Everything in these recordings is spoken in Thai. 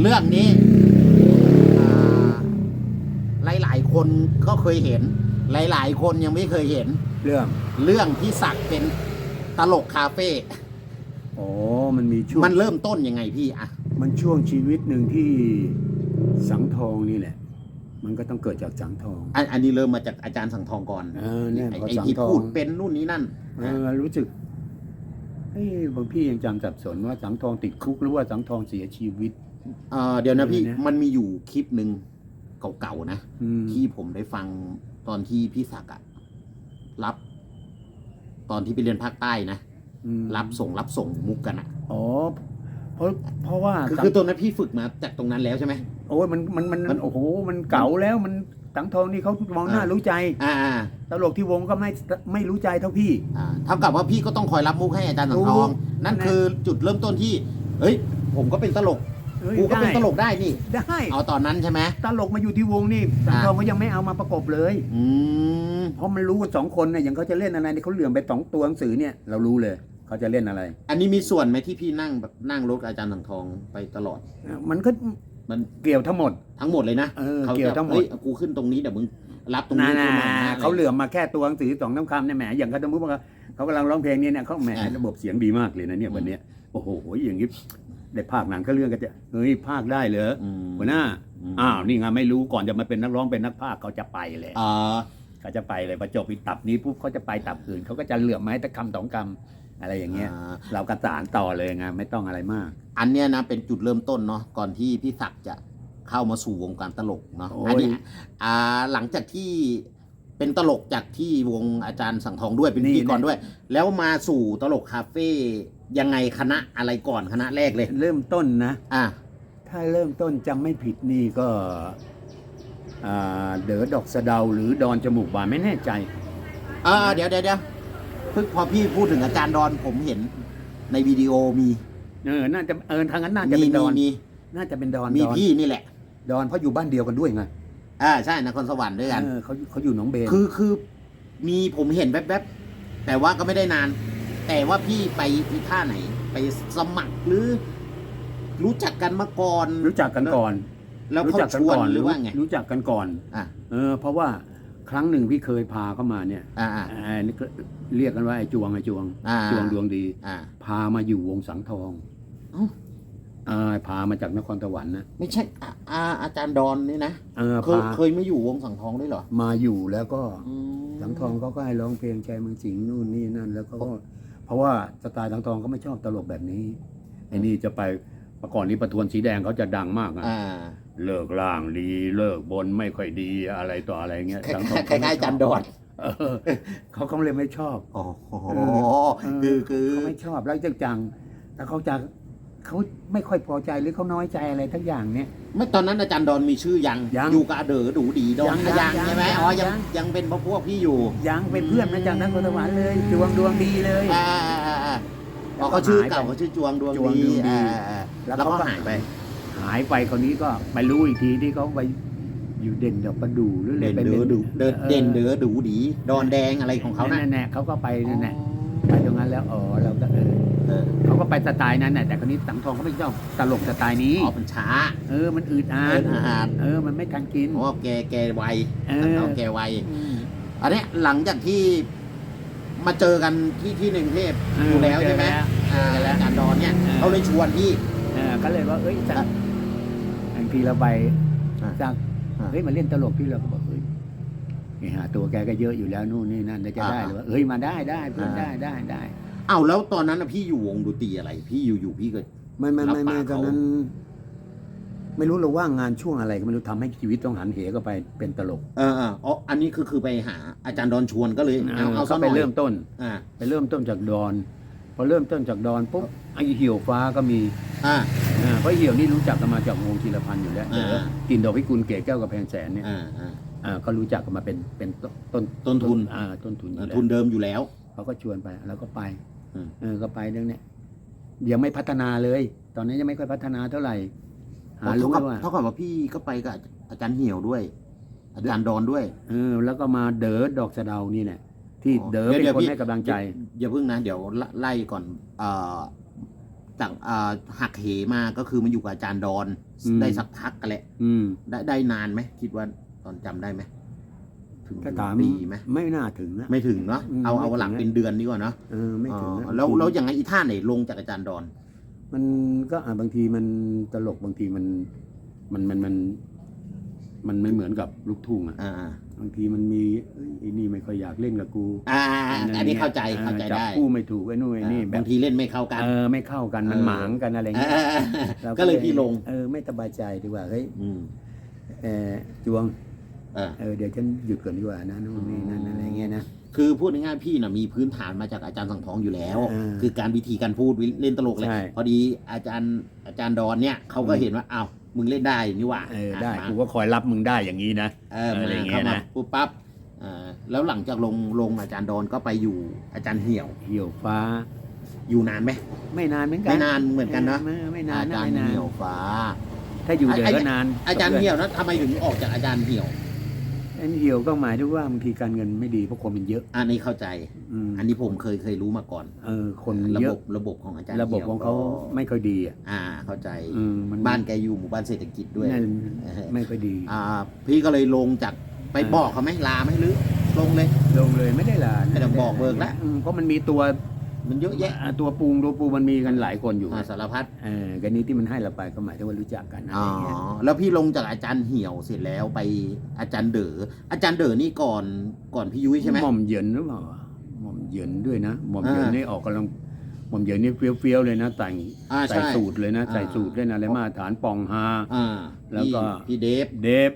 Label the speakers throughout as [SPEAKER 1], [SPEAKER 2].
[SPEAKER 1] เรื่องนี้หลายหลายๆคนก็เคยเห็น หลายๆคนยังไม่เคยเห็น
[SPEAKER 2] เรื่อง
[SPEAKER 1] เรื่องที่สักเป็นตลกคาเฟ่
[SPEAKER 2] โอ้มันมีช่วง
[SPEAKER 1] มันเริ่มต้นยังไงพี่อะ
[SPEAKER 2] มันช่วงชีวิตหนึ่งที่สังทองนี่แหละ มันก็ต้องเกิดจากสังทอง
[SPEAKER 1] อันอันนี้เริ่มมาจากอาจารย์สังทองก่อน
[SPEAKER 2] เออเนี่ย
[SPEAKER 1] ไอ้
[SPEAKER 2] พอ
[SPEAKER 1] ไอ้
[SPEAKER 2] สัง
[SPEAKER 1] ที่
[SPEAKER 2] ทอ
[SPEAKER 1] พู
[SPEAKER 2] ง
[SPEAKER 1] ดเป็นนู่นนี่นั่น
[SPEAKER 2] เออรู้สึกเฮ้ยบางพี่ยังจำสับสนว่าสังทองติดคุกหรือว่าสังทองเสียชีวิต
[SPEAKER 1] เออเดี๋ยวนะพี่
[SPEAKER 2] เออเนี่ย
[SPEAKER 1] มันมีอยู่คลิปหนึ่งเก่าๆนะ
[SPEAKER 2] อืม
[SPEAKER 1] ที่ผมได้ฟังตอนที่พี่ศักดิ์อะรับ ตอนที่ไปเรียนภาคใต้นะ
[SPEAKER 2] อืม
[SPEAKER 1] รับส่งรับส่งมุกกันอะ
[SPEAKER 2] อ๋อเพราะเพราะว่า
[SPEAKER 1] คือ
[SPEAKER 2] สัง
[SPEAKER 1] คือตัวนั้นพี่ฝึกมาจากตรงนั้นแล้วใช่ไหม
[SPEAKER 2] โอ้ยมันมันมัน
[SPEAKER 1] มัน
[SPEAKER 2] โอ้โหมันเก่าแล้วมันสังทองนี่เขามองหน้า
[SPEAKER 1] อ่ารู้
[SPEAKER 2] รู้ใจ
[SPEAKER 1] อ่าอ่า
[SPEAKER 2] ตลกที่วงก็ไม่ไม่รู้ใจเท่าพี่
[SPEAKER 1] อ่าเท่ากับว่าพี่ก็ต้องคอยรับมุกให้อาจารย์สังทอง
[SPEAKER 2] ถูก
[SPEAKER 1] นั่น
[SPEAKER 2] นั่นแหละ
[SPEAKER 1] คือจุดเริ่มต้นที่เฮ้ย ผมก็เป็นตลก
[SPEAKER 2] เอ้ย
[SPEAKER 1] กูก็เป็น
[SPEAKER 2] ได้
[SPEAKER 1] ตลกได้นี่
[SPEAKER 2] ได้
[SPEAKER 1] เอาตอนนั้นใช่ไหม
[SPEAKER 2] ตลกมาอยู่ที่วงนี่สังทองก็ยังไม่เอามาประกบเลย
[SPEAKER 1] อืม
[SPEAKER 2] เพราะมันรู้กันสองคนเนี่ยอย่างเขาจะเล่นอะไรเนี่ยเขาเหลื่อมไปสองตัวหนังสือเนี่ยเรารู้เลยเขาจะเล่นอะไร
[SPEAKER 1] อันนี้มีส่วนไหมที่พี่นั่งแบบนั่งรถกับอาจารย์สังทองไปตลอด
[SPEAKER 2] มันก็
[SPEAKER 1] มัน
[SPEAKER 2] เกี่ยวทั้งหมด
[SPEAKER 1] ทั้งหมดเลยนะ
[SPEAKER 2] เออ
[SPEAKER 1] เขา
[SPEAKER 2] เกี่ยว
[SPEAKER 1] จะ
[SPEAKER 2] ทั้งหมด
[SPEAKER 1] เฮ้ยกูขึ้นตรงนี้เดี๋ยวมึงรับตรง
[SPEAKER 2] นา
[SPEAKER 1] นี้
[SPEAKER 2] นา
[SPEAKER 1] ขึ้นมานะ
[SPEAKER 2] เขาเหลื่อมมาแค่ตัวหนังสือสองน้ำคำเนี่ยแหมอย่างเขาสมมติว่าเขากำลังร้องเพลงเนี่ยเนี่ยเขาแหม
[SPEAKER 1] อ่า
[SPEAKER 2] ระบบเสียงดีมากเลยนะเนี่ยวันเนี้ยโอ้โหอย่างนี้ ได้ภาคหนังก็เรื่องก็จะเฮ้ยภาคได้เหรอ
[SPEAKER 1] อืม
[SPEAKER 2] หัวหน้า
[SPEAKER 1] ม
[SPEAKER 2] อ้าวนี่ไงไม่รู้ก่อนจะมาเป็นนักร้องเป็นนักภาคเขาจะไปเลย
[SPEAKER 1] อ่า
[SPEAKER 2] เขาจะไปเลยพอจบอีตับนี้ปุ๊บเขาจะไปตับอื่นเขาก็จะเหลื่อมมาให้ตะคำสองคำอะไรอย่างเงี้ย
[SPEAKER 1] อ่า
[SPEAKER 2] เรากระสานต่อเลยไงไม่ต้องอะไรมาก
[SPEAKER 1] อันเนี้ยนะเป็นจุดเริ่มต้นเนาะก่อนที่พี่ศักดิ์จะเข้ามาสู่วงการตลกเนาะ
[SPEAKER 2] โอ้ย
[SPEAKER 1] อันเนี้ยอ่าหลังจากที่เป็นตลกจากที่วงอาจารย์สังทองด้วยเป็นพิธีกรด้วย แล้วมาสู่ตลกคาเฟ่ ยังไงคณะอะไรก่อนคณะแรกเลย
[SPEAKER 2] เริ่มต้นนะ
[SPEAKER 1] อะ
[SPEAKER 2] ถ้าเริ่มต้นจำไม่ผิดนี่ก็อ่าเด๋อดอกสะเดาหรือดอนจมูกบานไม่แน่ใจ
[SPEAKER 1] อ่าเดี๋ยวเดี๋ยวเดี๋ยวเพิ่งพอพี่พูดถึงอาจารย์ดอนผมเห็น ในวิดีโอมี
[SPEAKER 2] เออน่าจะเออทางนั้นน่าจะ
[SPEAKER 1] มี
[SPEAKER 2] เป็นด
[SPEAKER 1] มี
[SPEAKER 2] อน
[SPEAKER 1] มี
[SPEAKER 2] น่าจะเป็นดอน
[SPEAKER 1] มี
[SPEAKER 2] ดอน
[SPEAKER 1] พี่นี่แหละ
[SPEAKER 2] ดอนเพราะอยู่บ้านเดียวกันด้วยไง
[SPEAKER 1] อ่าใช่นครสวรรค์ด้วยกัน
[SPEAKER 2] เออเขาเขาอยู่หนองเบน
[SPEAKER 1] คือคือมีผมเห็นแวบๆแต่ว่าก็ไม่ได้นาน แต่ว่าพี่ไปที่ท่าไหน ไปสมัครหรือ รู้จักกันมาก่อน
[SPEAKER 2] รู้จักกันก่อน
[SPEAKER 1] แล้ว
[SPEAKER 2] รู้
[SPEAKER 1] เขา
[SPEAKER 2] จักกั
[SPEAKER 1] ชวน
[SPEAKER 2] ก่อน
[SPEAKER 1] หรือว่าไง
[SPEAKER 2] รู้จักกันก่อน
[SPEAKER 1] อะ
[SPEAKER 2] เออเพราะว่าครั้งหนึ่งพี่เคยพาเข้ามาเนี่ย
[SPEAKER 1] อ่าอ่า
[SPEAKER 2] อ่านี่ก็เรียกกันว่าไอ้จวงไอ้จวง
[SPEAKER 1] อ่า
[SPEAKER 2] จวงดวงดี
[SPEAKER 1] อ่า
[SPEAKER 2] พามาอยู่วงสังทอง
[SPEAKER 1] เอ้า
[SPEAKER 2] เออพามาจากนครสวรรค์นะ
[SPEAKER 1] ไม่ใช่อ่าอ่าอาจารย์ดอนนี่นะ
[SPEAKER 2] เออ
[SPEAKER 1] เคย
[SPEAKER 2] พา
[SPEAKER 1] เคยมาอยู่วงสังทองด้วยเหรอ
[SPEAKER 2] มาอยู่แล้วก็
[SPEAKER 1] อืม
[SPEAKER 2] สังทองเขาก็ให้ร้องเพลงใจเมืองสิงห์นู่นนี่นั่น แล้วเขาก็ เพราะว่าสไตล์สังทองเขาไม่ชอบตลกแบบนี้ไอ้นี่จะไปเมื่อก่อนนี้ประทวนสีแดงเขาจะดังมากอะ
[SPEAKER 1] อ่า
[SPEAKER 2] เลิกล่างดีเลิกบนไม่ค่อยดีอะไรต่ออะไรเงี้ย
[SPEAKER 1] คล้าย
[SPEAKER 2] สังทอง
[SPEAKER 1] คล้ายๆอาจารย์ดอน
[SPEAKER 2] เออเขาเขาเลยไม่ชอบ
[SPEAKER 1] โอ้โห
[SPEAKER 2] เออ
[SPEAKER 1] คือคือ
[SPEAKER 2] เขาไม่ชอบแล้วจังจังแต่เขาจะ เขาไม่ค่อยพอใจหรือเขาน้อยใจอะไรทั้งอย่างเนี่ย
[SPEAKER 1] ไม่ตอนนั้นอาจารย์ดอนมีชื่อยัง
[SPEAKER 2] ยัง
[SPEAKER 1] อยู่กับอาเดอดูดีดอน
[SPEAKER 2] ยัง
[SPEAKER 1] ยัง
[SPEAKER 2] ยัง
[SPEAKER 1] ใช่ไหม
[SPEAKER 2] ยัง
[SPEAKER 1] อ๋อยัง
[SPEAKER 2] ยัง
[SPEAKER 1] ยังเป็นพวกพวกพี่อยู่
[SPEAKER 2] ยังเป็นเพื่อนมาจากนครสวรรค์เลยดวงดวงดีเลย
[SPEAKER 1] อ่าอ่าอ่าอ่าอ๋อเขาชื่อเก่าเขาชื่อจวงดวง
[SPEAKER 2] จวง
[SPEAKER 1] ดี
[SPEAKER 2] ดวงดี
[SPEAKER 1] อ่าอ่าอ่าแล้วก็หายไป
[SPEAKER 2] หายไปคนนี้ก็ไปรู้อีกทีที่เขาไปอยู่เด่นดอกประดู่หรืออะไร
[SPEAKER 1] เด่น
[SPEAKER 2] ไป
[SPEAKER 1] เดือดูเดินเด่นเดื
[SPEAKER 2] อ
[SPEAKER 1] อดูดี ดอนแดงอะไรของเขาน่ะ
[SPEAKER 2] แน่ๆเขาก็ไปนั่นแหละ ไปตรงนั้นแล้วอ๋อเราก็เออ
[SPEAKER 1] เออ
[SPEAKER 2] เขาก็ ไปสไตล์นั้นแหละแต่คนนี้สังทองเขาไม่ชอบตลกสไตล์นี้
[SPEAKER 1] อ๋อมันช้า
[SPEAKER 2] เออมันอืดอา
[SPEAKER 1] เอิ
[SPEAKER 2] ด
[SPEAKER 1] นอาหาร
[SPEAKER 2] เออมันไม่ทันกิน
[SPEAKER 1] อ๋อแกแกไว
[SPEAKER 2] เออ
[SPEAKER 1] เขาแกไว
[SPEAKER 2] อืม
[SPEAKER 1] อันเนี้ยหลังจากที่มาเจอกันที่ที่ในกรุงเทพ
[SPEAKER 2] เออ
[SPEAKER 1] อยู่แล้วใช่ไหม
[SPEAKER 2] เจอแล้ว
[SPEAKER 1] อ่าอาจารย์ดอนเนี่ย
[SPEAKER 2] เออ
[SPEAKER 1] เขาเลยชวนพี่
[SPEAKER 2] เออก็เลยว่าเอ้ยสักบางทีเราไป
[SPEAKER 1] อ่า
[SPEAKER 2] สัก
[SPEAKER 1] อ่า
[SPEAKER 2] เฮ้ยมาเล่นตลกที่เราก็บอกเฮ้ยไอ้หาตัวแกก็เยอะอยู่แล้วนู่นนี่นั่นแล้วจะได้
[SPEAKER 1] อ่า
[SPEAKER 2] หรือว่าเอ้ยมาได้ได้เพื่อน
[SPEAKER 1] อ่า
[SPEAKER 2] ได้ได้ได้
[SPEAKER 1] เอ้าแล้วตอนนั้นน่ะพี่อยู่วงดนตรีอะไร พี่อยู่อยู่พี่ก็
[SPEAKER 2] ไม่ไม่ไม่ไม่
[SPEAKER 1] รับปาก
[SPEAKER 2] ตอน
[SPEAKER 1] เขา
[SPEAKER 2] นั้น ไม่รู้เราว่างงานช่วงอะไรก็ไม่รู้ทำให้ชีวิตต้องหันเหก็ไปเป็นตลก
[SPEAKER 1] เออเอออ๋ออันนี้คือคือไปหา อาจารย์ดอนชวนก็เลยเอาเอา
[SPEAKER 2] ก็
[SPEAKER 1] ซะห
[SPEAKER 2] ไป
[SPEAKER 1] น่อย
[SPEAKER 2] เริ่มต้น
[SPEAKER 1] อ่า
[SPEAKER 2] ไปเริ่มต้นจากดอนพอเริ่มต้นจากดอนปุ๊บไอ้เหี่ยวฟ้าก็มี
[SPEAKER 1] อ่า
[SPEAKER 2] อ่าเพราะเหี่ยวนี่รู้จักกันมาจากวงธีรพันธ์อยู่แล้ว
[SPEAKER 1] อ่า
[SPEAKER 2] เออกินดอกพิกุลเกศแก้วกับแพงแสนเนี่ย
[SPEAKER 1] อ่าอ่า
[SPEAKER 2] อ่าก็รู้จักกันมาเป็นเป็นต้น
[SPEAKER 1] ต้นทุน
[SPEAKER 2] อ่าต้นทุนอยู่แล้ว
[SPEAKER 1] ทุนเดิมอยู่แล้ว
[SPEAKER 2] เขาก็ชวนไปแล้วก็ไป
[SPEAKER 1] อืม
[SPEAKER 2] เออก็ไปเรื่องเนี้ยยังไม่พัฒนาเลย ตอนนี้ยังไม่ค่อยพัฒนาเท่าไหร่ หา
[SPEAKER 1] เท่า
[SPEAKER 2] รู้
[SPEAKER 1] กับ
[SPEAKER 2] ว่า
[SPEAKER 1] เท่ากับว่าพี่ก็ไปกับอาจารย์เหี่ยวด้วย อาจารย์ดอนด้วย
[SPEAKER 2] เออ แล้วก็มาเด๋อดอกสะเดานี่แหละที่
[SPEAKER 1] อ๋อ
[SPEAKER 2] เด๋อ
[SPEAKER 1] เดี๋
[SPEAKER 2] เป็
[SPEAKER 1] ยวน
[SPEAKER 2] คน
[SPEAKER 1] พี่
[SPEAKER 2] ให้กำลังใจ
[SPEAKER 1] อย่าอย่าเพิ่งนะเดี๋ยวไล่ก่อนเอ่อจากเอ่อหักเหมาก็คือมาอยู่กับอาจารย์ดอน
[SPEAKER 2] อืม
[SPEAKER 1] ได้สักพักกันแหละ
[SPEAKER 2] อืม
[SPEAKER 1] ได้ได้นานไหมคิดว่าตอนจำได้ไหม ถึง
[SPEAKER 2] ถ้าถาม
[SPEAKER 1] ปีไหม
[SPEAKER 2] ไม่น่าถึงนะ
[SPEAKER 1] ไม่ถึงเนาะ
[SPEAKER 2] อืม
[SPEAKER 1] เอาเอา
[SPEAKER 2] ไม่ถึง
[SPEAKER 1] หลัก
[SPEAKER 2] นะ
[SPEAKER 1] เป็นเดือนดีกว่าเนาะ
[SPEAKER 2] เออไม่ถึงนะ
[SPEAKER 1] อ๋อแล้วแล้วอย่างไงอีท่าไหนลงจากอาจารย์ดอน
[SPEAKER 2] มันก็อะบางทีมันตลกบางทีมันมันมันมัน มันไม่เหมือนกับลูกทุ่งอะ
[SPEAKER 1] อ่า
[SPEAKER 2] บางทีมันมีเอ้ยไอ้นี่ไม่ค่อยอยากเล่นกับกู
[SPEAKER 1] อ่าอันนี้เข้าใจ
[SPEAKER 2] ออ
[SPEAKER 1] เข้าใจ
[SPEAKER 2] จับ
[SPEAKER 1] ได้
[SPEAKER 2] คู่ไม่ถูกไอ้นู่นไอ้นี่
[SPEAKER 1] อ่า
[SPEAKER 2] แบบา
[SPEAKER 1] งทีเล่นไม่เข้ากัน
[SPEAKER 2] เออไม่เข้ากันมัน
[SPEAKER 1] เออ
[SPEAKER 2] หมางกันอะไร
[SPEAKER 1] อ่า
[SPEAKER 2] เงี้ยรา
[SPEAKER 1] ก็เลยพี่ลง
[SPEAKER 2] เออไม่สบายใจดีกว่าเฮ้ย
[SPEAKER 1] อืม
[SPEAKER 2] เออจวง
[SPEAKER 1] อ่า
[SPEAKER 2] เออเดี๋ยวฉันหยุดก่อนดีกว่านะนู่นนี่นั่นอะไรเงี้ยนะ
[SPEAKER 1] คือพูดง่ายๆพี่น่ะมีพื้นฐานมาจากอาจารย์สังทองอยู่แล้ว
[SPEAKER 2] อ่า
[SPEAKER 1] คือการวิธีการพูดวิเล่นตลกเลย
[SPEAKER 2] ใช่
[SPEAKER 1] พอดีอาจารย์อาจารย์ดอนเนี่ยเขาก็เห็นว่าอ้าวมึงเล่นได้นี่หว่า
[SPEAKER 2] เออได้
[SPEAKER 1] มา
[SPEAKER 2] กูก็คอยรับมึงได้อย่างนี้นะ
[SPEAKER 1] เออ
[SPEAKER 2] อะไร
[SPEAKER 1] มา
[SPEAKER 2] อย่างเงี้
[SPEAKER 1] เข้ายมา
[SPEAKER 2] นะ
[SPEAKER 1] ปุ๊บปั๊บอ่าแล้วหลังจากลงลงอาจารย์ดอนก็ไปอยู่อาจารย์เหี่ยว
[SPEAKER 2] เหี่ยวฟ้า
[SPEAKER 1] อยู่นานไหม
[SPEAKER 2] ไม่นานเหมือนกัน
[SPEAKER 1] ไม่นานเหมือนกันนะ
[SPEAKER 2] ไม่ไม่นาน
[SPEAKER 1] อา
[SPEAKER 2] นะ
[SPEAKER 1] จารย์
[SPEAKER 2] ไม่นาน
[SPEAKER 1] เหี่ยวฟ้า
[SPEAKER 2] ถ้าอยู่เดี๋ยว
[SPEAKER 1] ไอ้
[SPEAKER 2] ก็นาน
[SPEAKER 1] อาจารย์เหี่ยวนะทำไมถึงออกจากอาจารย์เหี่ยว
[SPEAKER 2] ไอ้เหี่ยวก็หมายถึงว่าบางทีการเงินไม่ดีเพราะคนมันเยอะ
[SPEAKER 1] อันนี้เข้าใจ
[SPEAKER 2] อืม
[SPEAKER 1] อันนี้ผมเคยเคยรู้มาก่อน
[SPEAKER 2] เออ คน
[SPEAKER 1] ระ
[SPEAKER 2] เย
[SPEAKER 1] บ
[SPEAKER 2] อะ
[SPEAKER 1] บระบบของอาจารย์
[SPEAKER 2] ระบบ
[SPEAKER 1] หี่ยว
[SPEAKER 2] ของเขา
[SPEAKER 1] ก็
[SPEAKER 2] ไม่ค่อยดีอะ
[SPEAKER 1] อ่า เข้าใจ
[SPEAKER 2] อืมมัน
[SPEAKER 1] บ้านแกอยู่หมู่บ้านเศรษฐกิจด้วย
[SPEAKER 2] นั่น
[SPEAKER 1] เออ
[SPEAKER 2] ไม่ค่อยดี
[SPEAKER 1] อ่า พี่ก็เลยลงจากไป
[SPEAKER 2] อ่า
[SPEAKER 1] บอกเขาไหมลาไหมหรือลงเลย
[SPEAKER 2] ลงเลยไม่ได้ลานะ
[SPEAKER 1] ไม่ต้องบอกเบิกละ
[SPEAKER 2] อืมเพราะมันมีตัว
[SPEAKER 1] มันเยอะแยะ
[SPEAKER 2] อ่าตัวปูงตัวปูมันมีกันหลายคนอยู่
[SPEAKER 1] อ่าสารพัด
[SPEAKER 2] เออกันนี้ที่มันให้เราไปก็หมายถึงว่ารู้จักกันอะไร
[SPEAKER 1] อ๋อ
[SPEAKER 2] เงี้ย
[SPEAKER 1] แล้วพี่ลงจากอาจารย์เหี่ยวเสร็จแล้วไปอาจารย์เด๋ออาจารย์เด๋อนี่ก่อนก่อนพี่ยุ้ยใช่ไหม
[SPEAKER 2] หม่อมเหยินหรือเปล่าหม่อมเหยินด้วยนะหม่อมเหยิน
[SPEAKER 1] อ่านี่
[SPEAKER 2] นี่ออกกำลังหม่อมเหยินนี่เฟี้ยวๆเลยนะแต่ง
[SPEAKER 1] อ่า
[SPEAKER 2] ใส่
[SPEAKER 1] ใช่
[SPEAKER 2] สูตรเลยนะ
[SPEAKER 1] อ่า
[SPEAKER 2] ใส่สูตรเล่นอะไรมาตรฐานปองฮา
[SPEAKER 1] อ่า
[SPEAKER 2] แล้วก็
[SPEAKER 1] พี่พี่เดฟ
[SPEAKER 2] เดฟ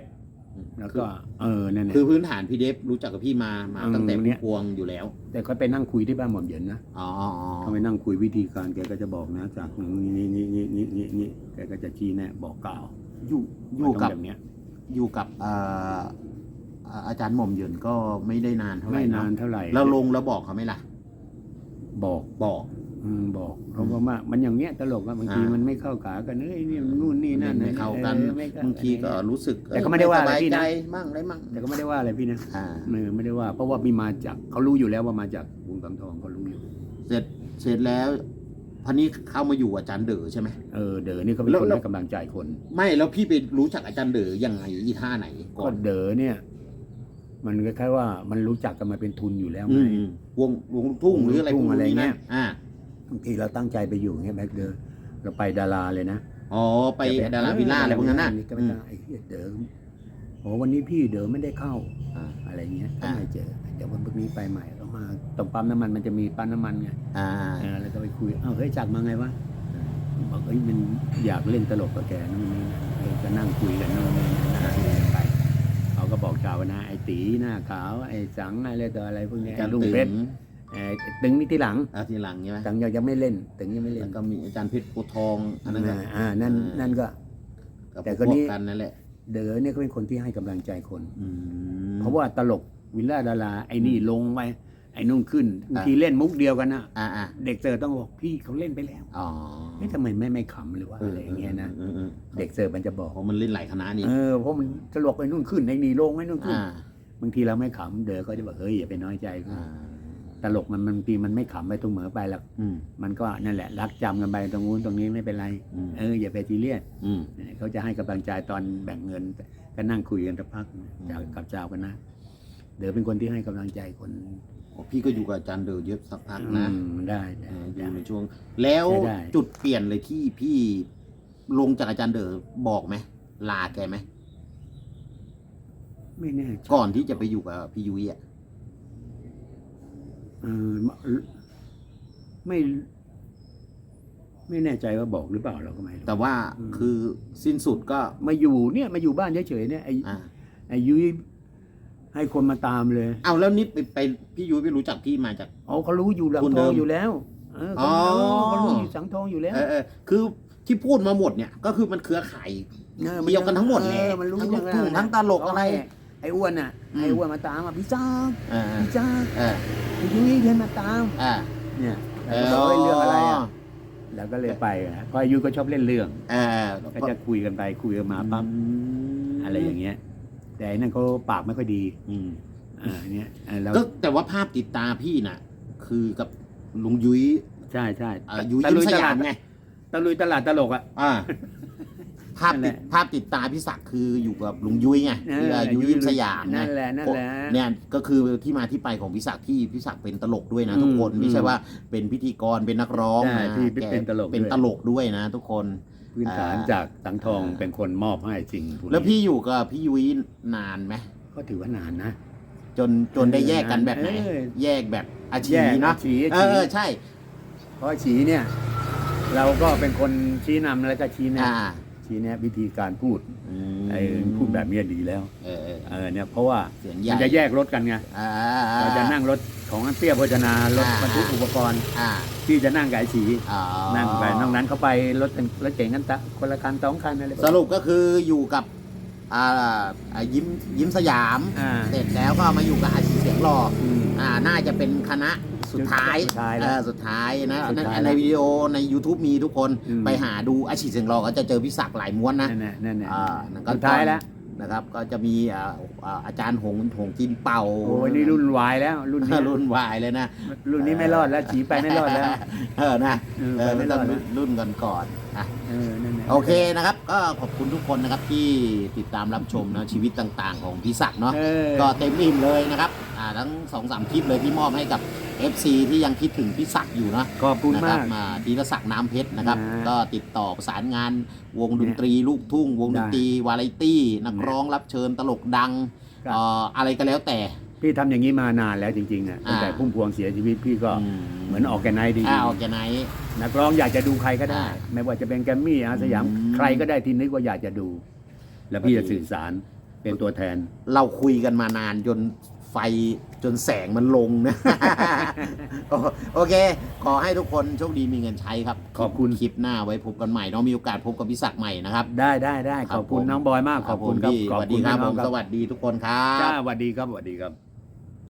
[SPEAKER 2] แล้วก็เออนั่นแหละ
[SPEAKER 1] คือพื้นฐานพี่เดฟรู้จักกับพี่มามา
[SPEAKER 2] อืม
[SPEAKER 1] ตั้งแต่
[SPEAKER 2] เนี่ย
[SPEAKER 1] พวงอยู่แล้ว
[SPEAKER 2] แต่เขาไปนั่งคุยที่บ้านหม่อมเหยินนะ
[SPEAKER 1] อ๋ออ๋ออ๋อ
[SPEAKER 2] เขาไปนั่งคุยวิธีการแกก็จะบอกนะ จากนี่นี่นี่นี่นี่นี่แกก็จะชี้แนะบอกกล่าว
[SPEAKER 1] อยู่อยู่กับ
[SPEAKER 2] มันต้องแบบเนี้ย
[SPEAKER 1] อยู่กับอ่าอ่าอาจารย์หม่อมเหยินก็ไม่ได้นานเท่าไหร่
[SPEAKER 2] ไม่
[SPEAKER 1] เอะ
[SPEAKER 2] นานเท่าไหร่
[SPEAKER 1] แล้วลงแล้วบอกเขาไหมล่ะ
[SPEAKER 2] บอก
[SPEAKER 1] บอก
[SPEAKER 2] อืม บอกเพราะว่ามันอย่างเงี้ยตลกอะบางที
[SPEAKER 1] อ่ามั
[SPEAKER 2] มันไม่เข้าขากันเอ้ยนี่มันนู่นนี่นั่น
[SPEAKER 1] ไม่เข้ากัน
[SPEAKER 2] ออไม่เข้
[SPEAKER 1] บางทีก็รู้สึก
[SPEAKER 2] แต่ก็ไม่ได้ว่าอะไร
[SPEAKER 1] สบาย
[SPEAKER 2] พี่นะ
[SPEAKER 1] ใจมั่งอะไรมั่ง
[SPEAKER 2] แต่ก็ไม่ได้ว่าอะไรพี่นะ
[SPEAKER 1] อ่า
[SPEAKER 2] เออไม่ได้ว่า เพราะว่ามีมาจากเขารู้อยู่แล้วว่ามาจากวงกำทองเขารู้อยู่
[SPEAKER 1] เสร็จเสร็จแล้วพอนี้เข้ามาอยู่อาจารย์เด๋อใช่ไหม
[SPEAKER 2] เออเด๋อนี่เขาเป็น
[SPEAKER 1] แล้ว
[SPEAKER 2] คน
[SPEAKER 1] แล้ว
[SPEAKER 2] ให้กำลังใจคน
[SPEAKER 1] ไม่แล้วพี่ไปรู้จักอาจารย์เด๋อยังไงอีท่าไหนก่
[SPEAKER 2] ก็
[SPEAKER 1] อน
[SPEAKER 2] เด๋อเนี่ยมันคล้ายๆว่ามันรู้จักกันมาเป็นทุนอยู่แล้ว
[SPEAKER 1] อื
[SPEAKER 2] ไง
[SPEAKER 1] มวงวงลูกทุ่งหรืออะไร
[SPEAKER 2] วงลูกทุ่ง
[SPEAKER 1] พวก
[SPEAKER 2] อะไร
[SPEAKER 1] นี้
[SPEAKER 2] เงี้
[SPEAKER 1] นะ
[SPEAKER 2] ย
[SPEAKER 1] อ่า
[SPEAKER 2] บางทีเราตั้งใจไปอยู่เงี้ยแบ็คเดอเราไปดาราเลยนะ
[SPEAKER 1] อ๋อไปดาราวิลล่าอะไรพวกนั้นน่ะ
[SPEAKER 2] ก็ไป
[SPEAKER 1] อืม
[SPEAKER 2] ตั้งไอ้เหี้ยเด๋อโอ้วันนี้พี่เด๋อไม่ได้เข้า
[SPEAKER 1] อ่า
[SPEAKER 2] อะไรเงี้ยก็
[SPEAKER 1] อ่า
[SPEAKER 2] ไม่เจอเดี๋ยววันพรุ่งนี้ไปใหม่ก็มาตรงปั๊มน้ำมันมันจะมีปั๊มน้ำมันไง
[SPEAKER 1] อ่า
[SPEAKER 2] เออแล้วก็ไปคุยเอ้าเฮ้ยจักรมาไงวะบอกเอ้ยมันอยากเล่นตลกกับแกนู่นนี่นะเออก็นั่งคุยกันโน่นนี่นั่นนั่งคุยกันไปเขาก็บอกชาวนะไอ้ตีหน้าขาวไอ้สังอะไรต่ออะไรพวกเนี้ย
[SPEAKER 1] อาจาร
[SPEAKER 2] ไอ้
[SPEAKER 1] ย์
[SPEAKER 2] ลุง
[SPEAKER 1] ตึง
[SPEAKER 2] เพชรไอ้ ตึงนี่ที่หลัง
[SPEAKER 1] อาทีหลังใช่ไหม
[SPEAKER 2] ตึงยังยังไม่เล่น ตึงยังไม่เล่
[SPEAKER 1] แล้
[SPEAKER 2] น
[SPEAKER 1] วก็มีอาจารย์เพชรโพธิ์ทองอันนั้นก็
[SPEAKER 2] อ่าอ่านั่นนั่นก็
[SPEAKER 1] กับ
[SPEAKER 2] แต่
[SPEAKER 1] พ
[SPEAKER 2] ก็
[SPEAKER 1] ว
[SPEAKER 2] นี่
[SPEAKER 1] กกันนั่นแหละ
[SPEAKER 2] เด๋อเนี่ยก็เป็นคนที่ให้กำลังใจคน
[SPEAKER 1] อืม
[SPEAKER 2] เพราะว่าตลกวิลล่าดาราไอ้นี่ลงไปไอ้นุ่งขึ้นบาง
[SPEAKER 1] อ่า
[SPEAKER 2] ทีเล่นมุกเดียวกันนะ
[SPEAKER 1] อ่าอ่า
[SPEAKER 2] เด็กเสิร์ฟต้องบอกพี่เขาเล่นไปแล้ว
[SPEAKER 1] อ๋อ
[SPEAKER 2] ไม่ทำไมไม่ไม่ขำหรือว่าอะไรอย่างเงี้ยนะ
[SPEAKER 1] ออออ
[SPEAKER 2] เด็กเสิร์ฟมันจะบอก
[SPEAKER 1] เพราะมันเล่นหลายคณะนี่
[SPEAKER 2] เออเพราะมันตลกไอ้นุ่นขึ้นไอ้นี่ลงไอ้นุ่นขึ้น
[SPEAKER 1] อ่า
[SPEAKER 2] บางทีเราไม่ขำเด๋อก็จะบอกเฮ้ยอย่าไปน้อยใจกู
[SPEAKER 1] อ่า
[SPEAKER 2] ตลกมันบางทีมันไม่ขำไปตรงเหมือไปหรอก
[SPEAKER 1] อืม
[SPEAKER 2] มันก็นั่นแหละ รักจำกันไปตรงนู้นตรงนี้ไม่เป็นไร
[SPEAKER 1] อืม
[SPEAKER 2] เอออย่าไปซีเรียส
[SPEAKER 1] อืม
[SPEAKER 2] เขาจะให้กำลังใจตอนแบ่งเงินก็นั่งคุยกันสักพักจากกับเจ้ากันนะเด๋อเป็นคนที่ให้กำลังใจคน
[SPEAKER 1] โอ้พี่ก็อยู่กับอาจารย์เดอเยอะสักพัก
[SPEAKER 2] อื
[SPEAKER 1] นะ
[SPEAKER 2] มได้
[SPEAKER 1] เอ
[SPEAKER 2] ได้
[SPEAKER 1] ออยู่
[SPEAKER 2] ได้
[SPEAKER 1] ในช่วง แล้ว
[SPEAKER 2] ใช้ได้
[SPEAKER 1] จุดเปลี่ยนเลยที่พี่ลงจากอาจารย์เดอบอกไหมลาแกไหม
[SPEAKER 2] ไม่แน่ใจ
[SPEAKER 1] ก่อนที่จะไปอยู่กับพี่ยุ้ยอะ
[SPEAKER 2] เออ ไม่ ไม่แน่ใจว่าบอกหรือเปล่าเราก็ไม่รู้
[SPEAKER 1] แต่ว่า
[SPEAKER 2] อืม
[SPEAKER 1] คือสิ้นสุดก็
[SPEAKER 2] มาอยู่เนี่ยมาอยู่บ้านเฉยๆเนี่ยไอ้
[SPEAKER 1] อ่า
[SPEAKER 2] ไอ้ยุ้ยให้คนมาตามเลย
[SPEAKER 1] เอาแล้วนี่ไปไปพี่ยุ้ยไปรู้จักพี่มาจาก
[SPEAKER 2] อ๋อเขารู้อยู่หลัง
[SPEAKER 1] คน
[SPEAKER 2] ท
[SPEAKER 1] เดิ
[SPEAKER 2] อง
[SPEAKER 1] ม
[SPEAKER 2] อยู่แล้ว เออเขา
[SPEAKER 1] อ๋อ
[SPEAKER 2] เขารู้อยู่สังทองอยู่แล้ว
[SPEAKER 1] เออเออคือที่พูดมาหมดเนี่ย ก็คือมันเครือข่าย
[SPEAKER 2] ออ
[SPEAKER 1] เดียวกันทั้งหมดแหละ
[SPEAKER 2] เออมันรู้
[SPEAKER 1] ทั้งลูกทุ่ง
[SPEAKER 2] อย่างนั้น
[SPEAKER 1] ทั้งตลกอะไร
[SPEAKER 2] ไอ้อ้วนอะ
[SPEAKER 1] อืม
[SPEAKER 2] ไอ้อ้วนมาตามอะพี่จ้า
[SPEAKER 1] อ่า
[SPEAKER 2] พี่จ้า
[SPEAKER 1] อ่า
[SPEAKER 2] พี่ยุ้ยเดินมาตาม
[SPEAKER 1] อ่า
[SPEAKER 2] เนี่ยแล้วก็บอกว่าเรื่องอะไรอะแล้วก็เลยไปอะเพราะอายุก็ชอบเล่นเรื่อง
[SPEAKER 1] เออ
[SPEAKER 2] ก็จะคุยกันไปคุยกันมาปั๊บอะไรอย่างเงี้ย แต่ไอ้นั่นเขาปากไม่ค่อยดี
[SPEAKER 1] อืม
[SPEAKER 2] อ่าเนี่ยอ่าแล้ว
[SPEAKER 1] ก็แต่ว่าภาพติดตาพี่น่ะ คือกับลุงยุ้ย
[SPEAKER 2] ใช่ใช่
[SPEAKER 1] อ่ายุ้ย
[SPEAKER 2] ตะลุย
[SPEAKER 1] ส
[SPEAKER 2] ต
[SPEAKER 1] ยา
[SPEAKER 2] ลามด
[SPEAKER 1] ไง
[SPEAKER 2] ตะลุยตลาดตลกอะ
[SPEAKER 1] อ่า ภภาพ
[SPEAKER 2] นั่นแห
[SPEAKER 1] ติด
[SPEAKER 2] ละ
[SPEAKER 1] ภาพติดตาพี่ศักดิ์คืออยู่กับลุงยุ้ยไง
[SPEAKER 2] เออ
[SPEAKER 1] ยุ้ยยิ้มสยาม
[SPEAKER 2] นั่
[SPEAKER 1] ไง
[SPEAKER 2] นแหละนั่นแหละ
[SPEAKER 1] เนี่ยก็คือที่มาที่ไปของพี่ศักดิ์ที่พี่ศักดิ์เป็นตลกด้วยนะ ทุกคน
[SPEAKER 2] อืม
[SPEAKER 1] ไม่ใช่ว่าเป็นพิธีกรเป็นนักร้อง
[SPEAKER 2] ใช่
[SPEAKER 1] นะ
[SPEAKER 2] ที่
[SPEAKER 1] แก
[SPEAKER 2] เป็นตลก
[SPEAKER 1] เป็น
[SPEAKER 2] ด้วย
[SPEAKER 1] ตลกด้วยนะ ทุกคน
[SPEAKER 2] พื้นฐาน
[SPEAKER 1] อ่า
[SPEAKER 2] จากสังทองเป็นคนมอบให้สิ่งพกนี้
[SPEAKER 1] แล้วพี่อยู่กับพี่ยุ้ยนานไหม
[SPEAKER 2] ก็ถือว่านานนะ
[SPEAKER 1] จนจนได้แยกกันแบบไหน
[SPEAKER 2] เออ
[SPEAKER 1] แยกแบบอาชี
[SPEAKER 2] แยก
[SPEAKER 1] เนาะ
[SPEAKER 2] อาชี
[SPEAKER 1] เอ
[SPEAKER 2] อาชี
[SPEAKER 1] อใช่
[SPEAKER 2] เพราะฉีเนี่ย เราก็เป็นคนชี้นำแล้วก็ชี้แนะ
[SPEAKER 1] อ่า
[SPEAKER 2] ชี้แนะวิธีการพูด
[SPEAKER 1] อืม
[SPEAKER 2] ไอ้พูดแบบเนี้ยดีแล้ว
[SPEAKER 1] เออเออ
[SPEAKER 2] เออเนี่ยเพราะว่า
[SPEAKER 1] เสียงใหญ่
[SPEAKER 2] มันจะแยกรถกันไง
[SPEAKER 1] อ่า
[SPEAKER 2] เราจะนั่งรถของอันเตี้ยโภชนารถ
[SPEAKER 1] อ่า
[SPEAKER 2] บรรทุกอุปกรณ์
[SPEAKER 1] อ่า
[SPEAKER 2] ที่จะนั่งกับไอ้ฉี
[SPEAKER 1] อ๋อ
[SPEAKER 2] นั่งไปนอกนั้นเขาไปรถเป็นรถเก๋งกันตะคนละคันสองคันอะไร
[SPEAKER 1] สรุปก็คืออยู่กับอ่าอ่ายิ้มยิ้มสยาม
[SPEAKER 2] อ่า
[SPEAKER 1] เสร็จแล้วก็มาอยู่กับอาชีเสียงหล่อ
[SPEAKER 2] อืม
[SPEAKER 1] อ่าน่าจะเป็นคณะ สุดท้าย
[SPEAKER 2] สุดท้ายแล้ว
[SPEAKER 1] เออสุดท้ายนะ
[SPEAKER 2] สุดท้าย
[SPEAKER 1] ใน
[SPEAKER 2] แล้ว
[SPEAKER 1] วิดีโอใน YouTube มีทุกคน
[SPEAKER 2] อืม
[SPEAKER 1] ไปหาดูอาชีเสียงหล่อก็จะเจอพี่ศักดิ์หลายม้วนนะ
[SPEAKER 2] นั่นแหละนั่นแหละ
[SPEAKER 1] อ่านั่นก็
[SPEAKER 2] สุดท้ายแล้ว
[SPEAKER 1] นะครับก็จะมีอ่าอ่าอาจารย์หงหงจินเป่า
[SPEAKER 2] โอ้ยนี่รุ่นวายแล้ว รุ่นนี้
[SPEAKER 1] รุ่นวายเลยนะ
[SPEAKER 2] รุ่นนี้ไม่รอดแล้วฉีไปไม่รอดแล้ว
[SPEAKER 1] เออนะ
[SPEAKER 2] เออ
[SPEAKER 1] เออ
[SPEAKER 2] ไปไม่
[SPEAKER 1] ไม่
[SPEAKER 2] ร
[SPEAKER 1] ต้
[SPEAKER 2] อ
[SPEAKER 1] อง
[SPEAKER 2] ดแล้ว
[SPEAKER 1] รุ่นกันก่อน อะ
[SPEAKER 2] เออนั่นแหละ
[SPEAKER 1] โอเคนะครับ ก็ขอบคุณทุกคนนะครับที่ติดตามรับชมนะชีวิตต่างๆ ของพี่ศักดิ์เนาะ
[SPEAKER 2] เออ
[SPEAKER 1] ก็เต็มอิ่มเลยนะครับอ่าทั้งสองสามคลิปเลยที่มอบให้กับ FC ที่ยังคิดถึงพี่ศักดิ์อยู่นะ
[SPEAKER 2] ขอบคุณ
[SPEAKER 1] นะค
[SPEAKER 2] มา
[SPEAKER 1] รับ
[SPEAKER 2] ก
[SPEAKER 1] มาธีรศักดิ์น้ำเพชรนะครับ
[SPEAKER 2] นะ
[SPEAKER 1] ก็ติดต่อประสานงานวงดนตรีลูกทุ่ง วงดนตรีวาไรตี้ นักร้องรับเชิญตลกดัง
[SPEAKER 2] ครับ
[SPEAKER 1] เอ่ออะไรก็แล้วแต่
[SPEAKER 2] พี่ทำอย่างนี้มานานแล้วจริงๆอะตั้งแต่
[SPEAKER 1] อ่า
[SPEAKER 2] พุ่มพวงเสียชีวิตพี่ก็
[SPEAKER 1] อื
[SPEAKER 2] เหมือนออกแกไนดี
[SPEAKER 1] อ่าออกแกไนท์
[SPEAKER 2] นักร้องอยากจะดูใครก็ได้
[SPEAKER 1] อ่า
[SPEAKER 2] ไม่ว่าจะเป็นแกรมมี่อาสยาม
[SPEAKER 1] อืม
[SPEAKER 2] ใครก็ได้ที่นึกว่าอยากจะดู แล้วพี่จะสื่อสารเป็นตัวแทน
[SPEAKER 1] เราคุยกันมานานจนไฟจนแสงมันลงนะ โอโอเค ขอให้ทุกคนโชคดีมีเงินใช้ครับ
[SPEAKER 2] ขอบคุณ
[SPEAKER 1] คลิปหน้าไว้พบกันใหม่เน้องมีโอกาสพบกับพี่ศักดิ์ใหม่นะครับ
[SPEAKER 2] ได้ได้ได้
[SPEAKER 1] ครับ
[SPEAKER 2] ขอบคุณ
[SPEAKER 1] ผม
[SPEAKER 2] น้องบอยมากขอบคุณครับ
[SPEAKER 1] พี่ส
[SPEAKER 2] ขอบ
[SPEAKER 1] วัส
[SPEAKER 2] คุ
[SPEAKER 1] ดี
[SPEAKER 2] ณ
[SPEAKER 1] ครับ
[SPEAKER 2] น้
[SPEAKER 1] ผ
[SPEAKER 2] อง
[SPEAKER 1] ม
[SPEAKER 2] ครับ
[SPEAKER 1] สวัสดีทุกคนครั
[SPEAKER 2] จ้า
[SPEAKER 1] บ
[SPEAKER 2] สวัสดีครับสวัสดีครับ